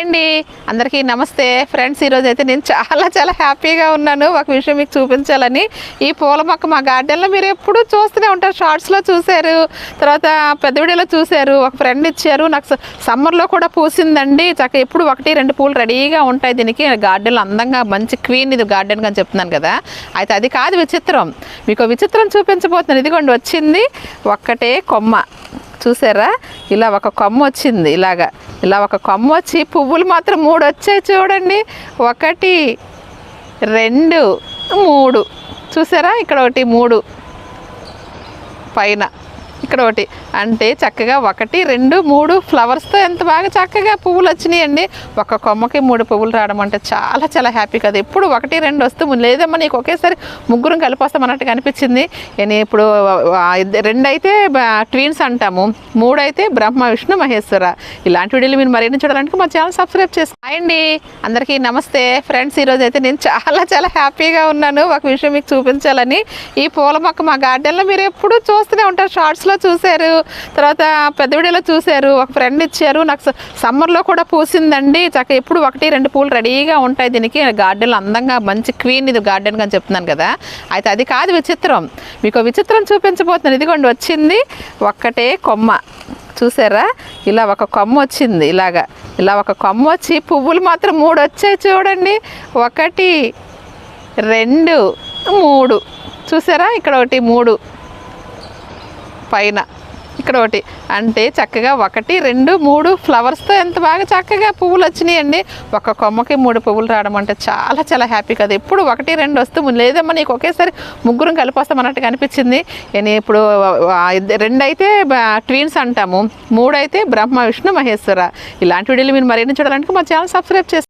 అండి. అందరికీ నమస్తే. ఫ్రెండ్స్ ఈరోజు అయితే నేను చాలా చాలా హ్యాపీగా ఉన్నాను. ఒక విషయం మీకు చూపించాలని. ఈ పూల మొక్క మా గార్డెన్లో మీరు ఎప్పుడూ చూస్తూనే ఉంటారు. షార్ట్స్లో చూశారు. తర్వాత పెద్ద వీడియోలో చూశారు. ఒక ఫ్రెండ్ ఇచ్చారు. నాకు స- సమ్మర్లో కూడా పూసిందండి. చక్క ఎప్పుడు ఒకటి రెండు పూలు రెడీగా ఉంటాయి దీనికి. గార్డెన్లో అందంగా మంచి క్వీన్ ఇది గార్డెన్ అని చెప్తున్నాను కదా. అయితే అది కాదు విచిత్రం. మీకు విచిత్రం చూపించబోతున్నాను. ఇదిగోండి వచ్చింది ఒక్కటే కొమ్మ. చూసారా? ఇలా ఒక కొమ్మ వచ్చింది ఇలాగా. ఇలా ఒక కొమ్మ వచ్చి పువ్వులు మాత్రం మూడు వచ్చాయి చూడండి. ఒకటి రెండు మూడు. చూసారా? ఇక్కడ ఒకటి మూడు. పైన. ఇక్కడ ఒకటి. అంటే చక్కగా ఒకటి రెండు మూడు ఫ్లవర్స్తో ఎంత బాగా చక్కగా పువ్వులు వచ్చినాయండి. ఒక కొమ్మకి మూడు పువ్వులు రావడం అంటే చాలా చాలా హ్యాపీ కదా. ఎప్పుడు ఒకటి రెండు వస్తూ లేదమ్మా నీకు ఒకేసారి ముగ్గురం కలిపి వస్తాం అన్నట్టుగా అనిపించింది నేను ఇప్పుడు రెండు అయితే ట్వీన్స్ అంటాము. మూడు అయితే బ్రహ్మ విష్ణు మహేశ్వర. ఇలాంటి వీడియోలు మీరు మరిన్ని చూడాలంటే మా ఛానల్ సబ్స్క్రైబ్ చేసుకోండి అండి. అందరికీ నమస్తే. ఫ్రెండ్స్ ఈరోజు అయితే నేను చాలా చాలా హ్యాపీగా ఉన్నాను. ఒక విషయం మీకు చూపించాలని. ఈ పూల మొక్క మా గార్డెన్లో మీరు ఎప్పుడు చూస్తూనే ఉంటారు. షార్ట్స్లో చూశారు తర్వాత పెద్ద వీడియోలో చూశారు ఒక ఫ్రెండ్ ఇచ్చారు నాకు స- సమ్మర్లో కూడా పూసిందండి. చక్క ఎప్పుడు ఒకటి రెండు పూలు రెడీగా ఉంటాయి దీనికి. గార్డెన్లో అందంగా మంచి క్వీన్ ఇది గార్డెన్ అని చెప్తున్నాను కదా. అయితే అది కాదు విచిత్రం. మీకు విచిత్రం చూపించబోతున్నాను. ఇదిగోండి వచ్చింది ఒక్కటే కొమ్మ. చూసారా? ఇలా ఒక కొమ్మ వచ్చింది ఇలాగా. ఇలా ఒక కొమ్మ వచ్చి పువ్వులు మాత్రం మూడు వచ్చాయి చూడండి. ఒకటి రెండు మూడు. చూసారా? ఇక్కడ ఒకటి మూడు. పైన. ఇక్కడ ఒకటి. అంటే చక్కగా ఒకటి రెండు మూడు ఫ్లవర్స్తో ఎంత బాగా చక్కగా పువ్వులు వచ్చినాయండి. ఒక కొమ్మకి మూడు పువ్వులు రావడం అంటే చాలా చాలా హ్యాపీ కదా. ఎప్పుడు ఒకటి రెండు వస్తూ లేదమ్మా నీకు ఒకేసారి ముగ్గురం కలిపి వస్తాం అన్నట్టుగా అనిపించింది నేను ఇప్పుడు రెండైతే రెండు అయితే ట్వీన్స్ అంటాము. మూడు అయితే బ్రహ్మ విష్ణు మహేశ్వర. ఇలాంటి వీడియోలు మీరు మరిన్ని చూడాలంటే మా ఛానల్ సబ్స్క్రైబ్ చేస్తాను